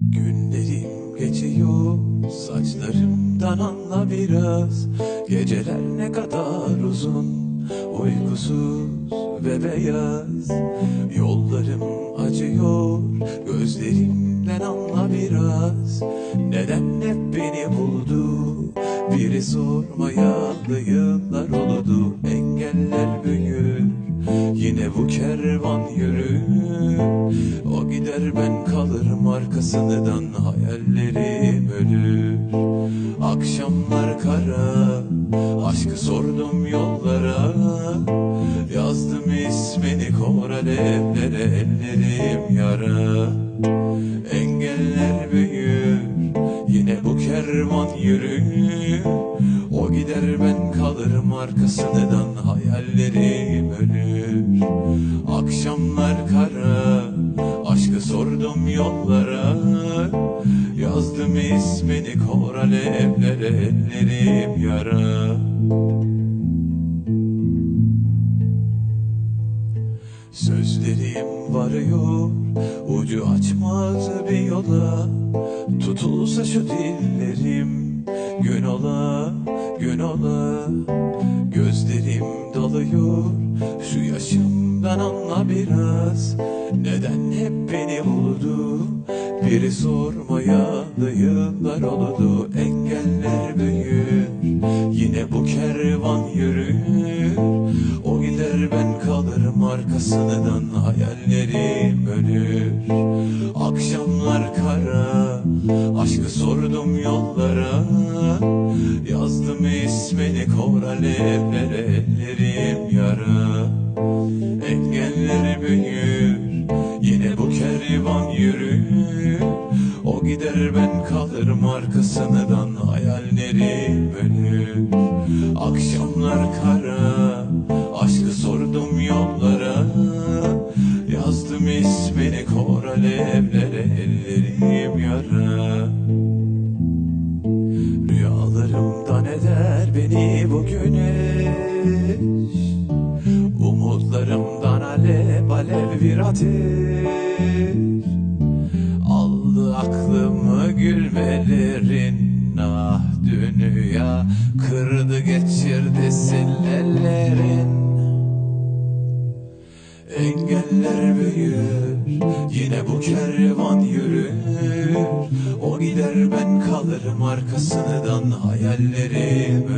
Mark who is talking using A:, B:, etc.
A: Günlerim geçiyor saçlarımdan anla biraz. Geceler ne kadar uzun uykusuz ve beyaz. Yollarım acıyor gözlerimden anla biraz. Neden hep beni buldu? Biri sormayalı yıllar oldu Yine bu kervan yürür. O gider ben kalırım arkasından Hayallerim ölür. Akşamlar kara Aşkı sordum yollara. Yazdım ismini kor alevlere Ellerim yara. Engeller büyür Yine bu kervan yürür gider ben kalırım arkasından Hayallerim ölür? Akşamlar kara Aşkı sordum yollara. Yazdım ismini kor alevlere Ellerim yara. Sözlerim varıyor Ucu açmaz bir yola. Tutulsa şu dillerim Gözlerim dalıyor Şu yaşımdan anla biraz. Neden hep beni buldu Biri sormayalı yıllar oldu. Engeller büyür Yine bu kervan yürür. O gider ben kalırım arkasından Hayallerim ölür. Akşamlar kara kor alevlere Ellerim yara. Engeller büyür Yine bu kervan yürür. O gider ben kalırım arkasından Hayallerim ölür Akşamlar kara Aşkı sordum yollara. Yazdım ismini kor alevlere Ellerim yara. Rüyalarımdan eder beni Umutlarımdan alev alev bir ateş Aldı aklımı gülmelerin. Ah dünya kırdı geçirdi sillelerin Engeller büyür Yine bu kervan yürür. O gider ben kalırım arkasından Hayallerim